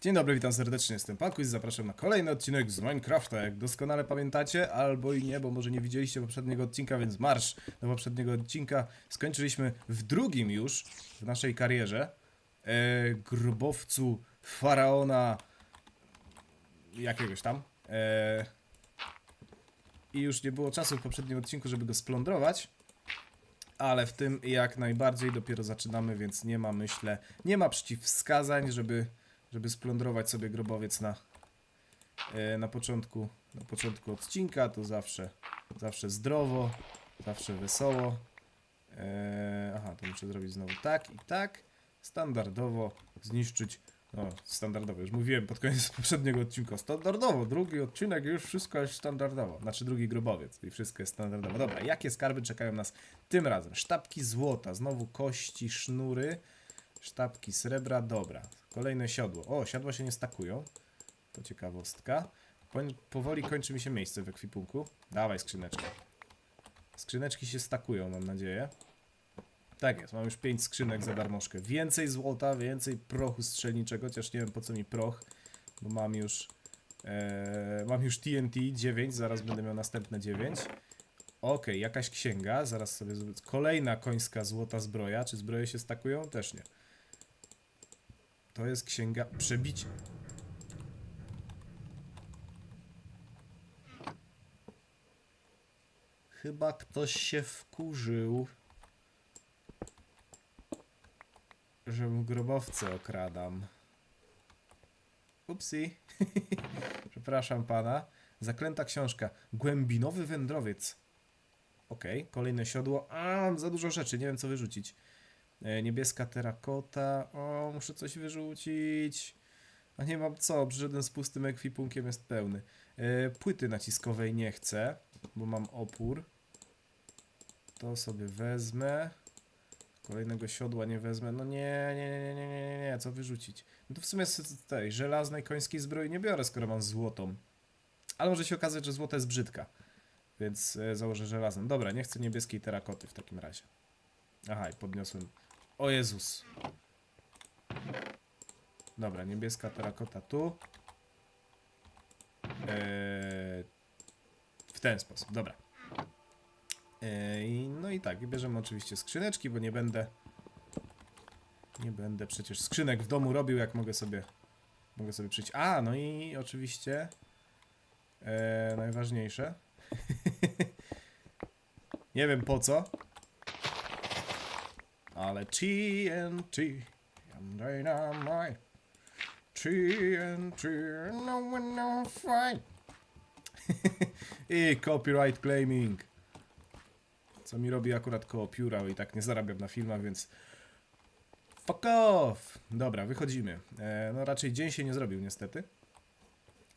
Dzień dobry, witam serdecznie, jestem Pakuś, zapraszam na kolejny odcinek z Minecrafta, jak doskonale pamiętacie, albo i nie, bo może nie widzieliście poprzedniego odcinka, więc marsz do poprzedniego odcinka. Skończyliśmy w drugim już w naszej karierze e, grobowcu faraona jakiegoś tam. E, I już nie było czasu w poprzednim odcinku, żeby go splądrować. Ale w tym jak najbardziej dopiero zaczynamy, więc nie ma, myślę, nie ma przeciwwskazań, żeby, żeby splądrować sobie grobowiec na, e, na, początku, na początku odcinka. To zawsze, zawsze zdrowo, zawsze wesoło. E, aha, to muszę zrobić znowu tak i tak. Standardowo zniszczyć. No, standardowo, już mówiłem pod koniec poprzedniego odcinka. Standardowo, drugi odcinek już wszystko jest standardowo. Znaczy drugi grobowiec i wszystko jest standardowo. Dobra, jakie skarby czekają nas tym razem? Sztabki złota, znowu kości, sznury, sztabki srebra, dobra. Kolejne siodło. O, siodła się nie stakują. To ciekawostka. Po, powoli kończy mi się miejsce w ekwipunku. Dawaj skrzyneczkę. Skrzyneczki się stakują, mam nadzieję. Tak jest, mam już 5 skrzynek za darmożkę. Więcej złota, więcej prochu strzelniczego, chociaż nie wiem po co mi proch, bo mam już e, mam już TNT 9, zaraz będę miał następne 9. Okej, jakaś księga, zaraz sobie. Kolejna końska złota zbroja. Czy zbroje się stakują? Też nie. To jest księga przebicie. Chyba ktoś się wkurzył. że mu grobowce okradam. Upsi. Przepraszam pana. Zaklęta książka. Głębinowy wędrowiec. Okej, kolejne siodło. A, mam za dużo rzeczy, nie wiem co wyrzucić. E, niebieska terakota. O, muszę coś wyrzucić. A nie mam co, przyszedłem z pustym ekwipunkiem, jest pełny. E, płyty naciskowej nie chcę, bo mam opór. To sobie wezmę. Kolejnego siodła nie wezmę. No nie, nie, nie, nie, nie, nie, nie, co wyrzucić? No to w sumie z tej żelaznej końskiej zbroi nie biorę, skoro mam złotą. Ale może się okazać, że złota jest brzydka. Więc e, założę żelazną. Dobra, nie chcę niebieskiej terakoty w takim razie. Aha, i podniosłem o Jezus. Dobra, niebieska terakota tu. Eee, w ten sposób, dobra. Ej, no i tak, bierzemy oczywiście skrzyneczki, bo nie będę. Nie będę przecież skrzynek w domu robił, jak mogę sobie. Mogę sobie przyjść. A, no i oczywiście. E, najważniejsze. nie wiem po co. Ale TNT. dynamite. TNT. No one no fight. I copyright claiming co mi robi akurat koło pióra i tak nie zarabiam na filmach, więc fuck off! Dobra, wychodzimy. E, no raczej dzień się nie zrobił niestety.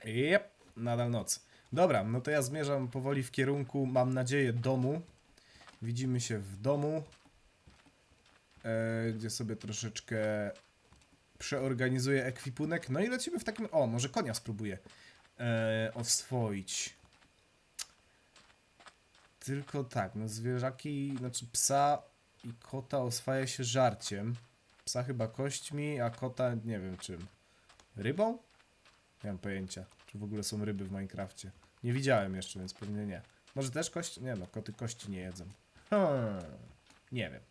Jep, nadal noc. Dobra, no to ja zmierzam powoli w kierunku, mam nadzieję, domu. Widzimy się w domu, gdzie sobie troszeczkę przeorganizuję ekwipunek. No i lecimy w takim... O, może konia spróbuję e, oswoić. Tylko tak, no zwierzaki, znaczy psa i kota oswaja się żarciem. Psa chyba kośćmi, a kota nie wiem czym. Rybą? Nie mam pojęcia, czy w ogóle są ryby w Minecrafcie. Nie widziałem jeszcze, więc pewnie nie. Może też kości? Nie no, koty kości nie jedzą. Hmm, nie wiem.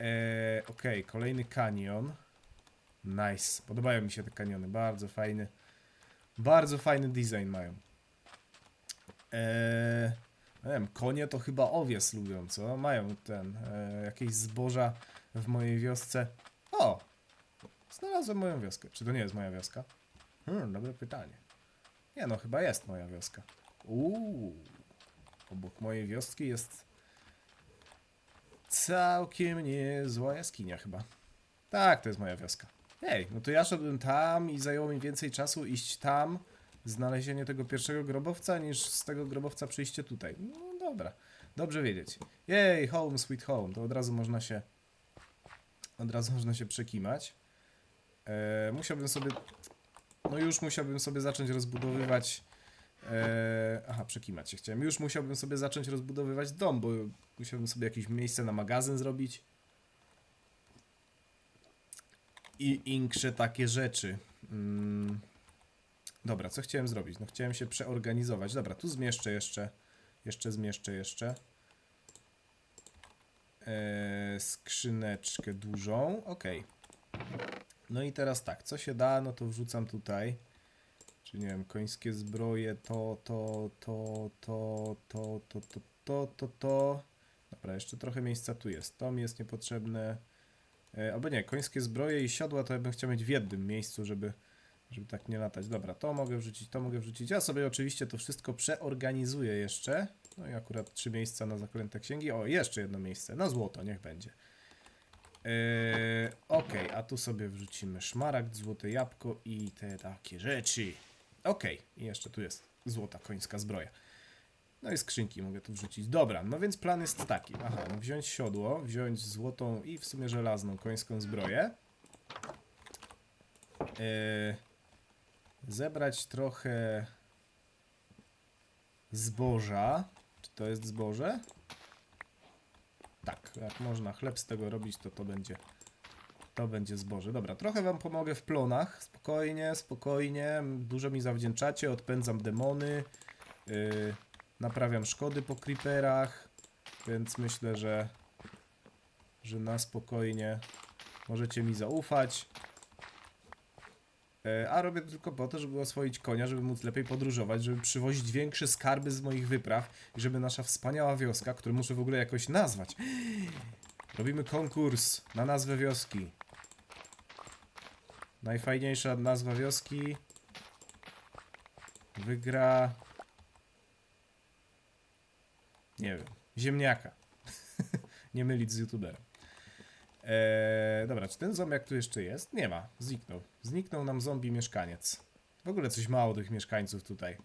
Eee, Okej, kolejny kanion. Nice. Podobają mi się te kaniony. Bardzo fajny. Bardzo fajny design mają. Eee, nie wiem, konie to chyba owies lubią, co? Mają ten, e, jakieś zboża w mojej wiosce. O! Znalazłem moją wioskę. Czy to nie jest moja wioska? Hmm, dobre pytanie. Nie no, chyba jest moja wioska. Uuu. Obok mojej wioski jest całkiem niezła jaskinia chyba. Tak, to jest moja wioska. Ej, no to ja szedłem tam i zajęło mi więcej czasu iść tam, znalezienie tego pierwszego grobowca, niż z tego grobowca przyjście tutaj. No dobra, dobrze wiedzieć. Jej, home, sweet home, to od razu można się od razu można się przekimać. E, musiałbym sobie, no już musiałbym sobie zacząć rozbudowywać e, aha, przekimać się chciałem. Już musiałbym sobie zacząć rozbudowywać dom, bo musiałbym sobie jakieś miejsce na magazyn zrobić. I inkrze takie rzeczy. Mm. Dobra, co chciałem zrobić? No chciałem się przeorganizować. Dobra, tu zmieszczę jeszcze. Jeszcze zmieszczę jeszcze. Eee, skrzyneczkę dużą. Ok. No i teraz tak, co się da, no to wrzucam tutaj. Czy nie wiem, końskie zbroje, to, to, to, to, to, to, to, to, to, to. Dobra, jeszcze trochę miejsca tu jest. To mi jest niepotrzebne. Albo nie, końskie zbroje i siodła to ja bym chciał mieć w jednym miejscu, żeby, żeby tak nie latać. Dobra, to mogę wrzucić, to mogę wrzucić. Ja sobie oczywiście to wszystko przeorganizuję jeszcze. No i akurat trzy miejsca na zaklęte księgi. O, jeszcze jedno miejsce. Na złoto, niech będzie. Eee, Okej, a tu sobie wrzucimy szmaragd, złote jabłko i te takie rzeczy. Okej, i jeszcze tu jest złota końska zbroja. No i skrzynki mogę tu wrzucić. Dobra, no więc plan jest taki. Aha, no wziąć siodło, wziąć złotą i w sumie żelazną końską zbroję. Eee, zebrać trochę zboża. Czy to jest zboże? Tak, jak można chleb z tego robić, to to będzie to będzie zboże. Dobra, trochę wam pomogę w plonach. Spokojnie, spokojnie. Dużo mi zawdzięczacie. Odpędzam demony. Yy, naprawiam szkody po creeperach. Więc myślę, że że na spokojnie możecie mi zaufać. E, A robię to tylko po to, żeby oswoić konia, żeby móc lepiej podróżować, żeby przywozić większe skarby z moich wypraw i żeby nasza wspaniała wioska, którą muszę w ogóle jakoś nazwać. Robimy konkurs na nazwę wioski. Najfajniejsza nazwa wioski wygra. Nie wiem. Ziemniaka. Nie mylić z youtuberem. Eee, dobra, czy ten zombiak tu jeszcze jest? Nie ma, zniknął. Zniknął nam zombie mieszkaniec. W ogóle coś mało tych mieszkańców tutaj.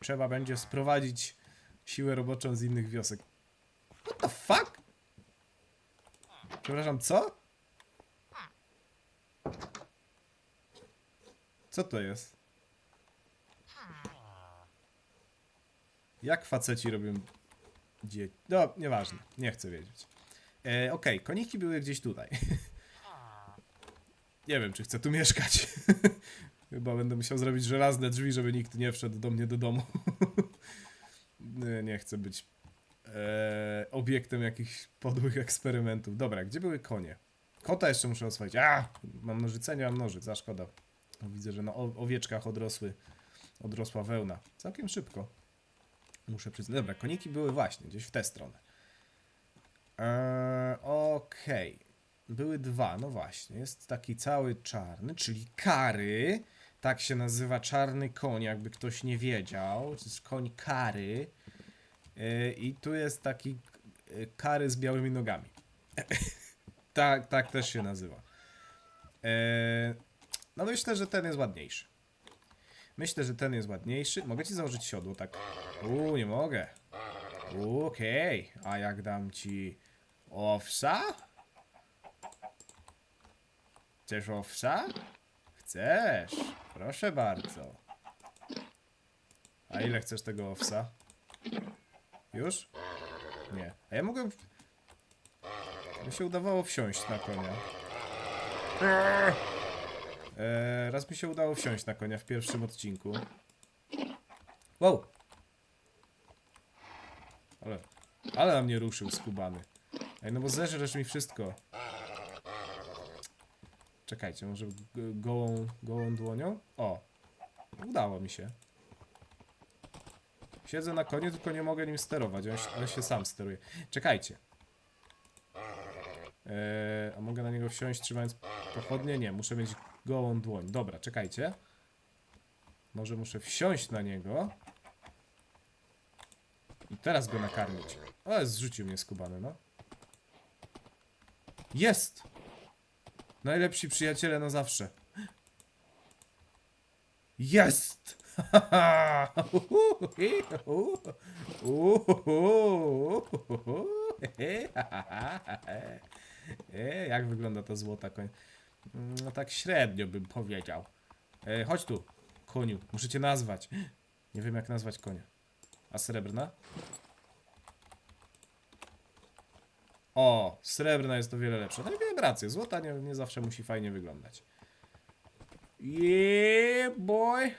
Trzeba będzie sprowadzić siłę roboczą z innych wiosek. What the fuck? Przepraszam, co? Co to jest? Jak faceci robią dzieci? No, nieważne, nie chcę wiedzieć. E, Okej, koniki były gdzieś tutaj. nie wiem, czy chcę tu mieszkać. Chyba będę musiał zrobić żelazne drzwi, żeby nikt nie wszedł do mnie do domu. nie, nie chcę być e, obiektem jakichś podłych eksperymentów. Dobra, gdzie były konie? Kota jeszcze muszę oswoić. A, mam nożyce, nie mam nożyc, a szkoda. Widzę, że na owieczkach odrosły, odrosła wełna. Całkiem szybko. Muszę przyznać. Dobra, koniki były właśnie gdzieś w tę stronę. Eee, Okej. Były dwa, no właśnie. Jest taki cały czarny, czyli kary. Tak się nazywa czarny koń, jakby ktoś nie wiedział. To jest koń kary. Yy, I tu jest taki yy, kary z białymi nogami. tak, tak też się nazywa. Yy, no myślę, że ten jest ładniejszy. Myślę, że ten jest ładniejszy. Mogę ci założyć siodło, tak? Uuu, nie mogę. Okej, a jak dam ci owsa? Chcesz owsa? Chcesz, proszę bardzo. A ile chcesz tego owsa? Już? Nie. A ja mogłem... Mi się udawało wsiąść na konia. Eee, raz mi się udało wsiąść na konia w pierwszym odcinku. Wow! Ale, ale na mnie ruszył skubany. Ej, no bo zeżresz mi wszystko. Czekajcie, może gołą, gołą dłonią? O! Udało mi się. Siedzę na koniu, tylko nie mogę nim sterować, on on się sam steruje. Czekajcie. Eee, a mogę na niego wsiąść trzymając pochodnie? Nie, muszę mieć gołą dłoń. Dobra, czekajcie. Może muszę wsiąść na niego. I teraz go nakarmić. Ale zrzucił mnie skubany, no. Jest! Najlepsi przyjaciele na zawsze. Jest! E, Jak wygląda ta złota koń? No tak średnio bym powiedział. E, chodź tu, koniu. Muszę cię nazwać. Nie wiem jak nazwać konia. A srebrna? O, srebrna jest o wiele lepsza. No i miałem rację, złota nie, nie zawsze musi fajnie wyglądać. Yeah, boy.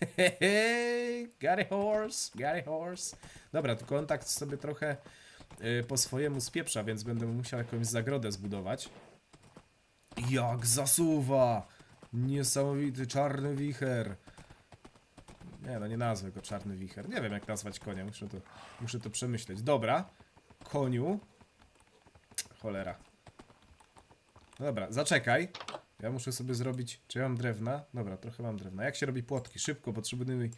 got a horse, got a horse. Dobra, tu kontakt sobie trochę po swojemu spieprza, więc będę musiał jakąś zagrodę zbudować. Jak zasuwa! Niesamowity czarny wicher. Nie no, nie nazwę go czarny wicher. Nie wiem jak nazwać konia, muszę to, muszę to przemyśleć. Dobra, koniu. Cholera. No dobra, zaczekaj. Ja muszę sobie zrobić. Czy ja mam drewna? Dobra, trochę mam drewna. Jak się robi płotki? Szybko, potrzebny mi,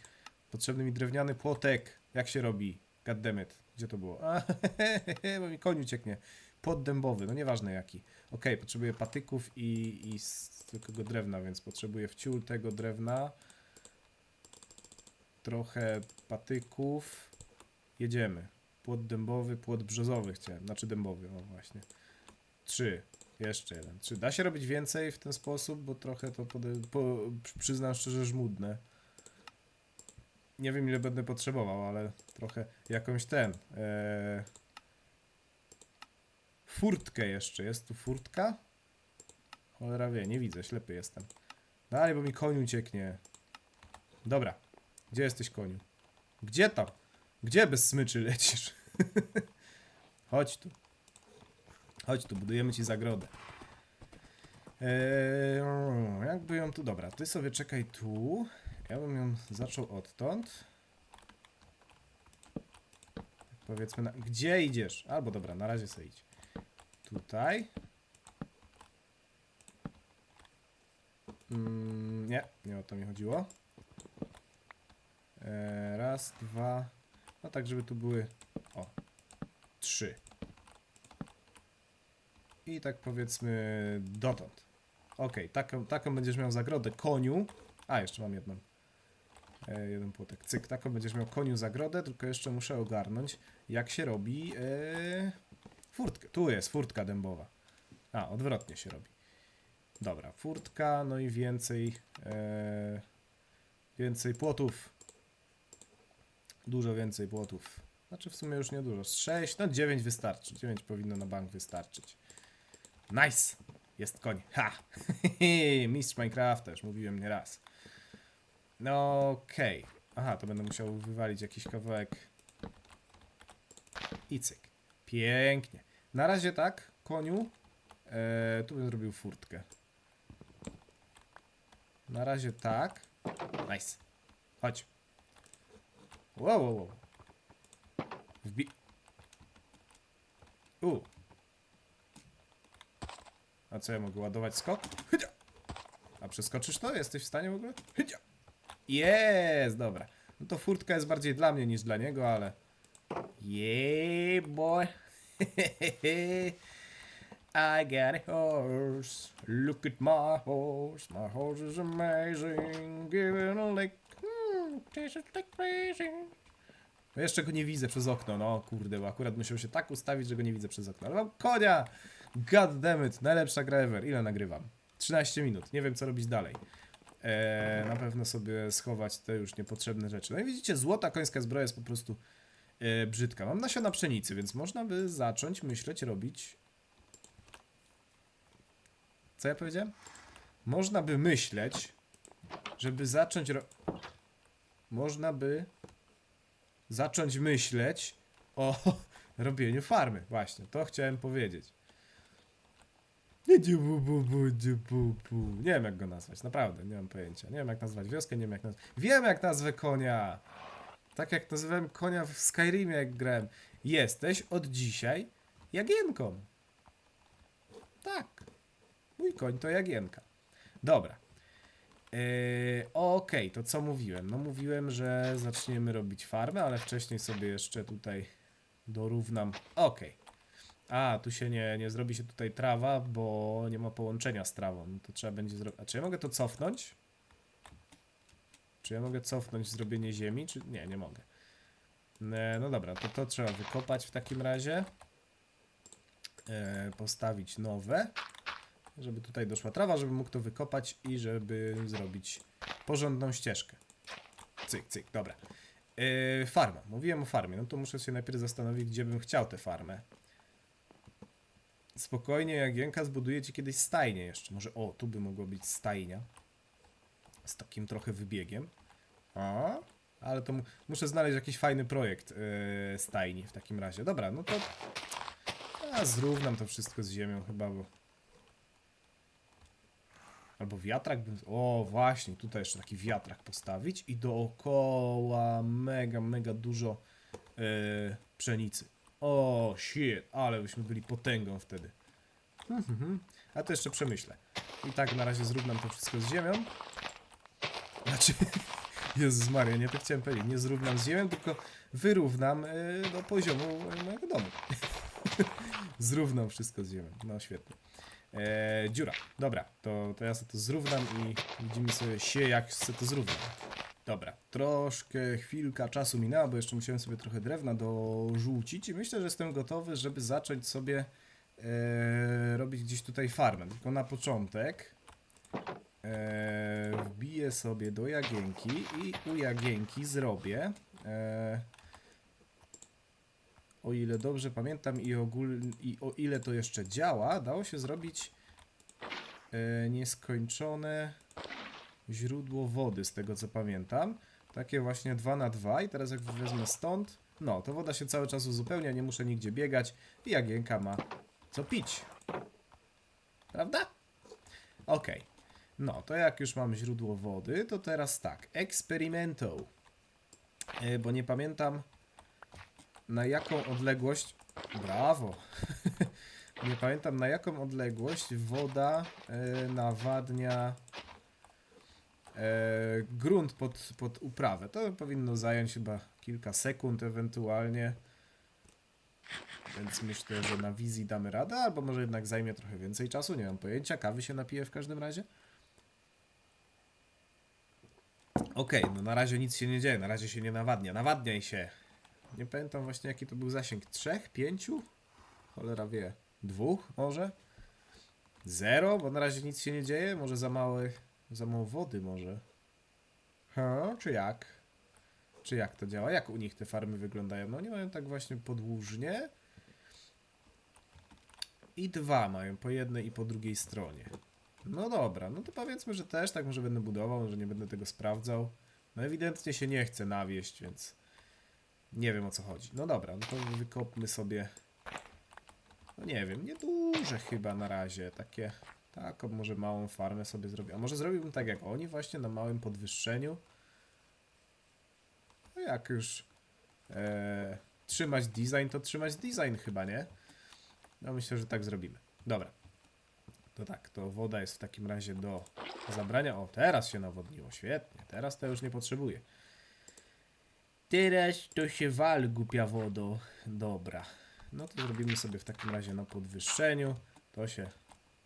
potrzebny mi drewniany płotek. Jak się robi? Goddammit. Gdzie to było? A, bo mi koniu cieknie. Płot dębowy, no nieważne jaki. Okej, potrzebuję patyków i, i z tylko drewna, więc potrzebuję wciół tego drewna. Trochę patyków. Jedziemy. Płot dębowy, płot brzozowy chciałem. Znaczy dębowy, o właśnie. Trzy. Jeszcze jeden. Czy da się robić więcej w ten sposób? Bo trochę to pode- po, przyznam szczerze żmudne. Nie wiem ile będę potrzebował, ale trochę jakąś ten. E... Furtkę jeszcze. Jest tu furtka? Cholera wie, nie widzę, ślepy jestem. Dalej, bo mi koniu cieknie. Dobra. Gdzie jesteś koniu? Gdzie tam? Gdzie bez smyczy lecisz? Chodź tu. Chodź tu, budujemy ci zagrodę. Eee, jakby ją tu. Dobra, ty sobie czekaj tu. Ja bym ją zaczął odtąd. Powiedzmy, na... gdzie idziesz? Albo dobra, na razie sobie idź. Tutaj. Mm, nie, nie o to mi chodziło. Eee, raz, dwa. No tak, żeby tu były. O. Trzy. I tak powiedzmy dotąd. Okej, taką, taką będziesz miał zagrodę koniu. A, jeszcze mam jedną. E, jeden płotek. Cyk, taką będziesz miał koniu zagrodę, tylko jeszcze muszę ogarnąć, jak się robi e, furtkę. Tu jest furtka dębowa. A, odwrotnie się robi. Dobra, furtka, no i więcej e, więcej płotów. Dużo więcej płotów. Znaczy w sumie już nie dużo. Z 6, no 9 wystarczy. 9 powinno na bank wystarczyć. Nice! Jest koń. Ha! Mistrz Minecrafta, już mówiłem nie raz. No okej. Aha, to będę musiał wywalić jakiś kawałek. I cyk. Pięknie. Na razie tak, koniu. E, tu bym zrobił furtkę. Na razie tak. Nice. Chodź. Wow, wow, wow. Wbi... U. A co ja mogę ładować skok? Hydzia! A przeskoczysz to? Jesteś w stanie w ogóle? Hydzia! Jest, dobra. No to furtka jest bardziej dla mnie niż dla niego, ale... Yeah, boy. I got a horse. Look at my horse. My horse is amazing. Giving a lick. Mm, tastes like crazy. No jeszcze go nie widzę przez okno, no kurde, bo akurat musiał się tak ustawić, że go nie widzę przez okno. Ale mam konia! God damn it, najlepsza gra ever. Ile nagrywam? 13 minut, nie wiem co robić dalej. Eee, na pewno sobie schować te już niepotrzebne rzeczy. No i widzicie, złota końska zbroja jest po prostu e, brzydka. Mam nasiona pszenicy, więc można by zacząć myśleć robić... Co ja powiedziałem? Można by myśleć, żeby zacząć ro... Można by zacząć myśleć o robieniu farmy. Właśnie, to chciałem powiedzieć. Nie wiem jak go nazwać, naprawdę, nie mam pojęcia. Nie wiem jak nazwać wioskę, nie wiem jak nazwać. Wiem jak nazwę konia! Tak jak nazywałem konia w Skyrimie jak grałem. Jesteś od dzisiaj Jagienką. Tak. Mój koń to Jagienka. Dobra. Yy, Okej, to co mówiłem? No mówiłem, że zaczniemy robić farmę, ale wcześniej sobie jeszcze tutaj dorównam. Okej. A, tu się nie, nie zrobi się tutaj trawa, bo nie ma połączenia z trawą. No To trzeba będzie zrobić. A czy ja mogę to cofnąć? Czy ja mogę cofnąć zrobienie ziemi? Czy nie, nie mogę. E, No dobra, to to trzeba wykopać w takim razie. E, Postawić nowe. Żeby tutaj doszła trawa, żeby mógł to wykopać i żeby zrobić porządną ścieżkę. Cyk, cyk, dobra. E, farma. Mówiłem o farmie. No to muszę się najpierw zastanowić, gdzie bym chciał tę farmę. Spokojnie, Jagienka zbuduje ci kiedyś stajnię jeszcze. Może, o, tu by mogła być stajnia. z takim trochę wybiegiem. A, ale to mu- muszę znaleźć jakiś fajny projekt yy, stajni w takim razie. Dobra, no to ja zrównam to wszystko z ziemią chyba, bo... Albo wiatrak bym... O, właśnie, tutaj jeszcze taki wiatrak postawić i dookoła mega, mega dużo yy, pszenicy. O, shit, ale byśmy byli potęgą wtedy. Mhm. A to jeszcze przemyślę. I tak na razie zrównam to wszystko z ziemią. Znaczy, Jezus Maria, nie to chciałem powiedzieć. Nie zrównam z ziemią, tylko wyrównam yy, do poziomu mojego domu. Zrównam wszystko z ziemią. No świetnie. Eee, dziura. Dobra, to, to ja sobie to zrównam i widzimy sobie się, jak sobie to zrównam. Dobra, troszkę chwilka czasu minęła, bo jeszcze musiałem sobie trochę drewna dorzucić i myślę, że jestem gotowy, żeby zacząć sobie e, robić gdzieś tutaj farmę. Tylko na początek e, wbiję sobie do Jagienki i u Jagienki zrobię e, o ile dobrze pamiętam i, ogól, i o ile to jeszcze działa, dało się zrobić e, nieskończone źródło wody, z tego co pamiętam. Takie właśnie 2 na 2 i teraz jak wezmę stąd, no to woda się cały czas uzupełnia, nie muszę nigdzie biegać i Jagienka ma co pić. Prawda? Okej. No, to jak już mam źródło wody, to teraz tak, eksperimento. E, bo nie pamiętam na jaką odległość. Brawo! nie pamiętam na jaką odległość woda e, nawadnia grunt pod, pod uprawę. To powinno zająć chyba kilka sekund ewentualnie. Więc myślę, że na wizji damy radę, albo może jednak zajmie trochę więcej czasu, nie mam pojęcia. Kawy się napiję w każdym razie. Okej, no na razie nic się nie dzieje, na razie się nie nawadnia. Nawadniaj się! Nie pamiętam właśnie jaki to był zasięg. Trzech? Pięciu? Cholera wie. Dwóch może? Zero? Bo na razie nic się nie dzieje? Może za małe, za mało wody może? Ha? Czy jak? Czy jak to działa? Jak u nich te farmy wyglądają? No nie mają tak właśnie podłużnie. I dwa mają, po jednej i po drugiej stronie. No dobra, no to powiedzmy, że też tak może będę budował, że nie będę tego sprawdzał. No ewidentnie się nie chce nawieść, więc nie wiem o co chodzi. No dobra, no to wykopmy sobie. No nie wiem, nieduże chyba na razie. Takie, taką może małą farmę sobie zrobię. A może zrobiłbym tak jak oni, właśnie na małym podwyższeniu. No jak już e, trzymać design, to trzymać design chyba, nie? No myślę, że tak zrobimy. Dobra. To tak, to woda jest w takim razie do zabrania. O, teraz się nawodniło, świetnie. Teraz to już nie potrzebuję. Teraz to się wal, głupia wodo. Dobra. No to zrobimy sobie w takim razie na podwyższeniu. To się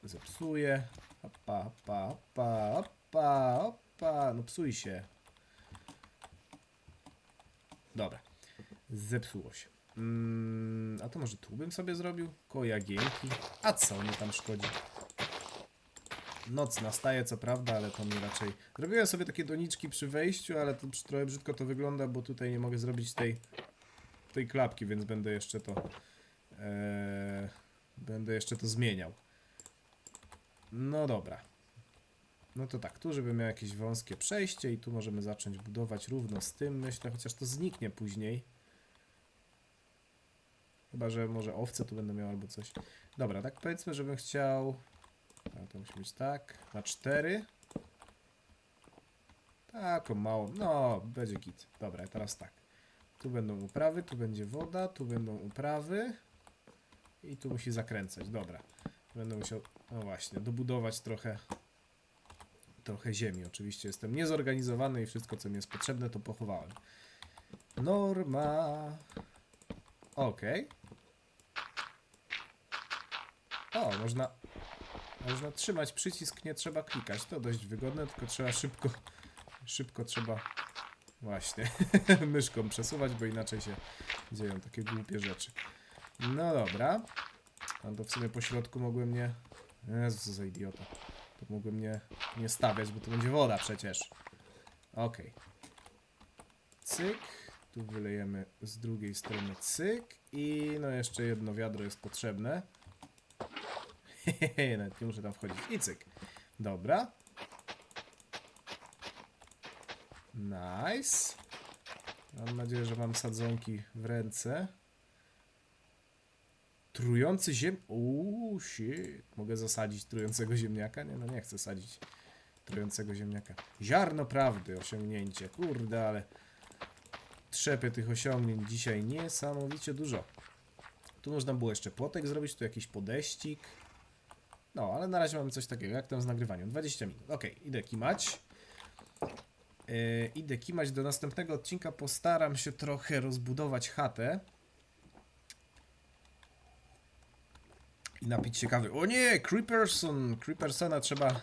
zepsuje. Hopa, hopa, hopa, hopa, hopa. No psuj się. Dobra. Zepsuło się. Mm, a to może tu bym sobie zrobił? Koło Jagienki. A co mi tam szkodzi? Noc nastaje, co prawda, ale to mi raczej... Zrobiłem sobie takie doniczki przy wejściu, ale to trochę brzydko to wygląda, bo tutaj nie mogę zrobić tej, tej klapki, więc będę jeszcze to... Eee, będę jeszcze to zmieniał. No dobra. No to tak, tu żeby miał jakieś wąskie przejście i tu możemy zacząć budować równo z tym, myślę, chociaż to zniknie później. Chyba, że może owce tu będę miał albo coś. Dobra, tak powiedzmy, żebym chciał... A to musi być tak, na cztery. Taką małą, no, będzie git. Dobra, teraz tak. Tu będą uprawy, tu będzie woda, tu będą uprawy. I tu musi zakręcać, dobra. Będę musiał, no właśnie, dobudować trochę trochę ziemi. Oczywiście jestem niezorganizowany i wszystko, co mi jest potrzebne, to pochowałem. Norma. Okej. O, można, można trzymać przycisk, nie trzeba klikać. To dość wygodne, tylko trzeba szybko, szybko trzeba właśnie myszką przesuwać, bo inaczej się dzieją takie głupie rzeczy. No dobra. A to w sumie po środku mogłem nie... Jezu, co za idiota. To mogłem nie, nie stawiać, bo to będzie woda przecież. Okej. Cyk. Tu wylejemy z drugiej strony cyk. I no jeszcze jedno wiadro jest potrzebne. Hehehe, nawet nie muszę tam wchodzić. I cyk. Dobra. Nice. Mam nadzieję, że mam sadzonki w ręce. Trujący ziem... Uuu, shit. Mogę zasadzić trującego ziemniaka? Nie, no nie chcę sadzić trującego ziemniaka. Ziarno prawdy, osiągnięcie. Kurde, ale trzepie tych osiągnięć dzisiaj niesamowicie dużo. Tu można było jeszcze płotek zrobić, tu jakiś podeścik. No, ale na razie mamy coś takiego, jak tam z nagrywaniem. 20 minut. Ok, idę kimać. Yy, idę kimać do następnego odcinka. Postaram się trochę rozbudować chatę. I napić się kawy. O nie! Creeperson! Creepersona trzeba,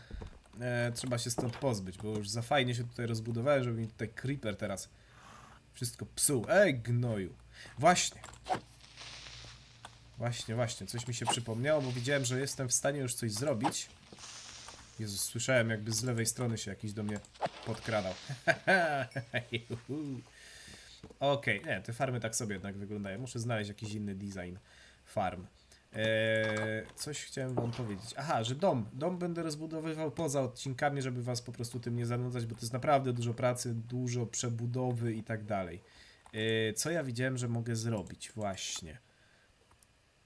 e, trzeba się stąd pozbyć, bo już za fajnie się tutaj rozbudowałem, żeby mi tutaj Creeper teraz wszystko psuł. Ej, gnoju. Właśnie. Właśnie, właśnie. Coś mi się przypomniało, bo widziałem, że jestem w stanie już coś zrobić. Jezus, słyszałem jakby z lewej strony się jakiś do mnie podkradał. Okej, nie, te farmy tak sobie jednak wyglądają. Muszę znaleźć jakiś inny design farm. Eee, coś chciałem wam powiedzieć. Aha, że dom. Dom będę rozbudowywał poza odcinkami, żeby was po prostu tym nie zanudzać, bo to jest naprawdę dużo pracy, dużo przebudowy i tak dalej. Eee, co ja widziałem, że mogę zrobić? Właśnie.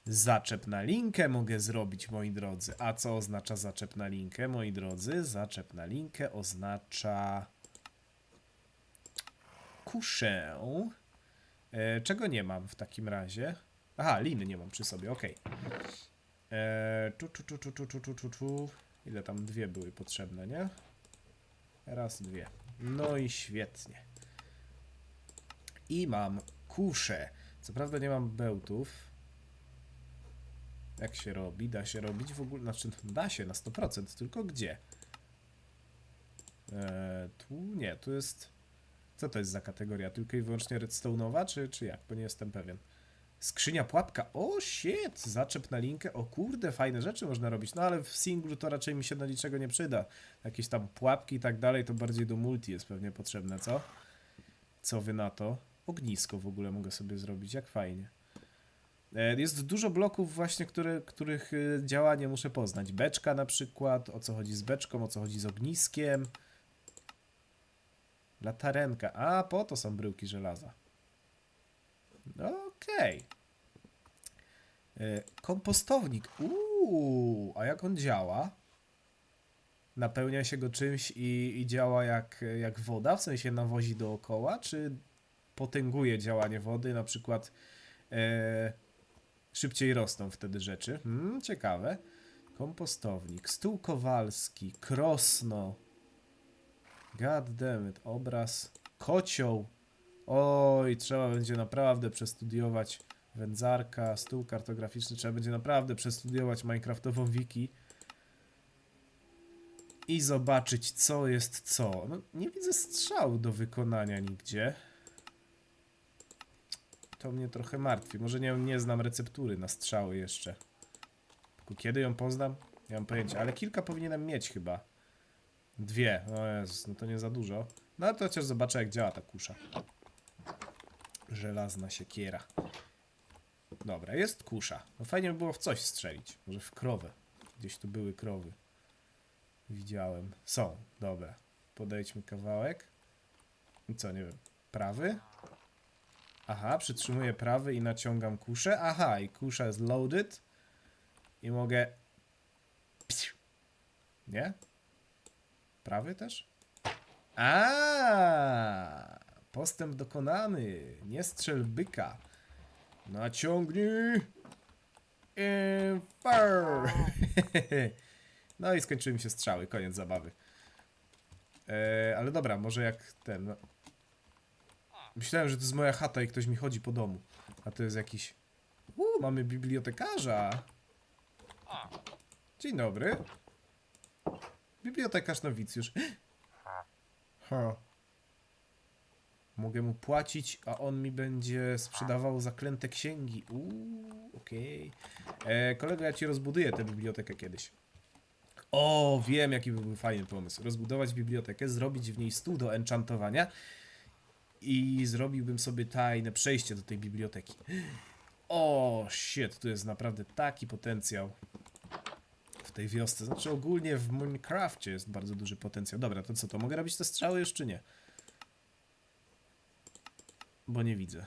Zaczep na linkę mogę zrobić, moi drodzy. A co oznacza zaczep na linkę, moi drodzy? Zaczep na linkę oznacza kuszę. E, czego nie mam w takim razie? Aha, liny nie mam przy sobie, okej. E, Tu, tu, tu, tu, tu, tu, tu, tu. Ile tam dwie były potrzebne, nie? Raz, dwie. No i świetnie. I mam kuszę. Co prawda nie mam bełtów. Jak się robi? Da się robić w ogóle? Znaczy, da się na 100%, tylko gdzie? Eee, tu nie, tu jest. Co to jest za kategoria? Tylko i wyłącznie redstone'owa, czy, czy jak? Bo nie jestem pewien. Skrzynia pułapka. O shit! Zaczep na linkę. O kurde, fajne rzeczy można robić. No ale w singlu to raczej mi się do niczego nie przyda. Jakieś tam pułapki i tak dalej, to bardziej do multi jest pewnie potrzebne, co? Co wy na to? Ognisko w ogóle mogę sobie zrobić, jak fajnie. E, Jest dużo bloków właśnie, które, których e, działanie muszę poznać. Beczka na przykład, o co chodzi z beczką, o co chodzi z ogniskiem. Latarenka. A, po to są bryłki żelaza. Okej. E, Kompostownik. Uuu, a jak on działa? Napełnia się go czymś i, i działa jak, jak woda, w sensie nawozi dookoła, czy potęguje działanie wody, na przykład e, szybciej rosną wtedy rzeczy. Hmm, ciekawe. Kompostownik, stół kowalski, krosno. God damn it, obraz, kocioł. Oj, trzeba będzie naprawdę przestudiować wędzarka, stół kartograficzny, trzeba będzie naprawdę przestudiować Minecraftową wiki i zobaczyć co jest co. No, nie widzę strzału do wykonania nigdzie. To mnie trochę martwi. Może nie, nie znam receptury na strzały jeszcze. Tylko kiedy ją poznam? Nie mam pojęcia, ale kilka powinienem mieć chyba. Dwie. O Jezus, no to nie za dużo. No ale to chociaż zobaczę jak działa ta kusza. Żelazna siekiera. Dobra, jest kusza. No fajnie by było w coś strzelić. Może w krowę. Gdzieś tu były krowy. Widziałem. Są. Dobra. Podejdźmy kawałek. I co, nie wiem. Prawy? Aha, przytrzymuję prawy i naciągam kuszę. Aha, i kusza jest loaded. I mogę... Nie? Prawy też? A, Postęp dokonany. Nie strzel byka. Naciągnij. I fire. No i skończyły mi się strzały. Koniec zabawy. E, ale dobra, może jak ten... No. Myślałem, że to jest moja chata i ktoś mi chodzi po domu. A to jest jakiś... Uuu, mamy bibliotekarza. Dzień dobry. Bibliotekarz nowicjusz. Ha. Mogę mu płacić, a on mi będzie sprzedawał zaklęte księgi. Okej. E, Kolego, ja ci rozbuduję tę bibliotekę kiedyś. O, wiem, jaki by był fajny pomysł. Rozbudować bibliotekę, zrobić w niej stół do enchantowania i zrobiłbym sobie tajne przejście do tej biblioteki. O, shit, tu jest naprawdę taki potencjał w tej wiosce. Znaczy ogólnie w Minecrafcie jest bardzo duży potencjał. Dobra, to co, to mogę robić te strzały czy nie? Bo nie widzę.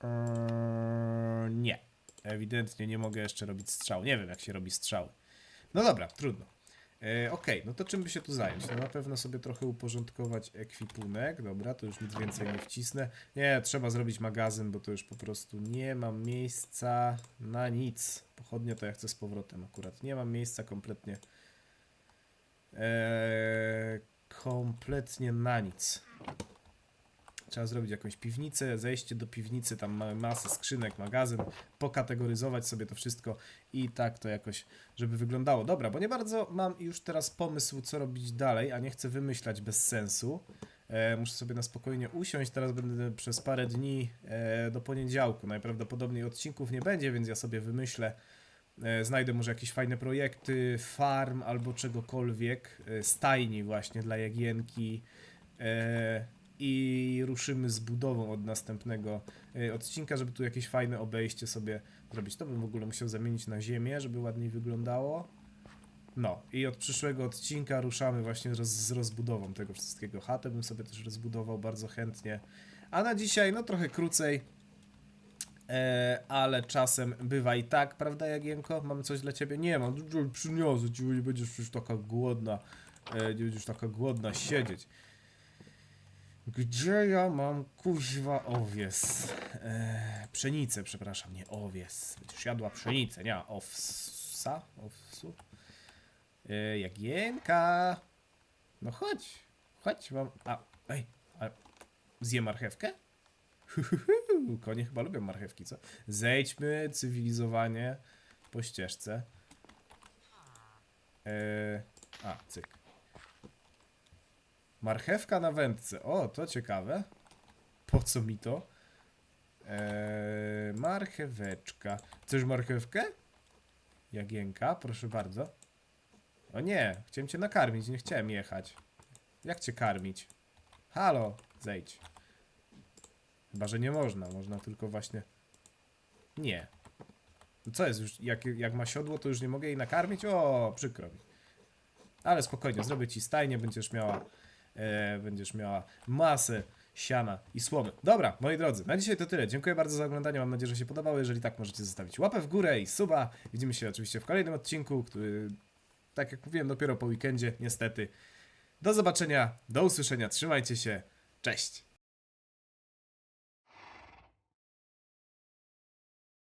Eee, nie. Ewidentnie nie mogę jeszcze robić strzał. Nie wiem, jak się robi strzały. No dobra, trudno. E, Okej, no to czym by się tu zająć? No na pewno sobie trochę uporządkować ekwipunek. Dobra, to już nic więcej nie wcisnę. Nie, trzeba zrobić magazyn, bo to już po prostu nie mam miejsca na nic. Pochodnie to ja chcę z powrotem akurat. Nie mam miejsca kompletnie. Eee, kompletnie na nic. Trzeba zrobić jakąś piwnicę, zejście do piwnicy, tam mamy masę skrzynek, magazyn, pokategoryzować sobie to wszystko i tak to jakoś, żeby wyglądało. Dobra, bo nie bardzo mam już teraz pomysł, co robić dalej, a nie chcę wymyślać bez sensu. E, muszę sobie na spokojnie usiąść, teraz będę przez parę dni e, do poniedziałku. Najprawdopodobniej odcinków nie będzie, więc ja sobie wymyślę, e, znajdę może jakieś fajne projekty, farm albo czegokolwiek, e, stajni właśnie dla Jagienki e, i ruszymy z budową od następnego e, odcinka, żeby tu jakieś fajne obejście sobie zrobić. To bym w ogóle musiał zamienić na ziemię, żeby ładniej wyglądało. No i od przyszłego odcinka ruszamy właśnie roz, z rozbudową tego wszystkiego. Chatę bym sobie też rozbudował bardzo chętnie. A na dzisiaj, no trochę krócej, e, ale czasem bywa i tak, prawda Jagienko? Mamy coś dla ciebie? Nie mam, przyniosę ci, nie będziesz już taka głodna, e, nie będziesz taka głodna siedzieć. Gdzie ja mam kuźwa owies? E, pszenicę, przepraszam, nie owies. Będziesz jadła pszenicę, nie owsa? Owsu? E, Jagienka. No chodź, chodź, mam... A, ej, a zje marchewkę? Konie chyba lubią marchewki, co? Zejdźmy cywilizowanie po ścieżce. E, a, cyk. Marchewka na wędce. O, to ciekawe. Po co mi to? Eee, marcheweczka. Chcesz marchewkę? Jagienka, proszę bardzo. O nie, chciałem cię nakarmić, nie chciałem jechać. Jak cię karmić? Halo, zejdź. Chyba, że nie można, można tylko właśnie... Nie. No Co jest już, jak, jak ma siodło, to już nie mogę jej nakarmić? O, przykro mi. Ale spokojnie, zrobię ci stajnię, będziesz miała, e, będziesz miała masę siana i słomy. Dobra, moi drodzy, na dzisiaj to tyle. Dziękuję bardzo za oglądanie, mam nadzieję, że się podobało. Jeżeli tak, możecie zostawić łapę w górę i suba. Widzimy się oczywiście w kolejnym odcinku, który, tak jak mówiłem, dopiero po weekendzie, niestety. Do zobaczenia, do usłyszenia, trzymajcie się, cześć!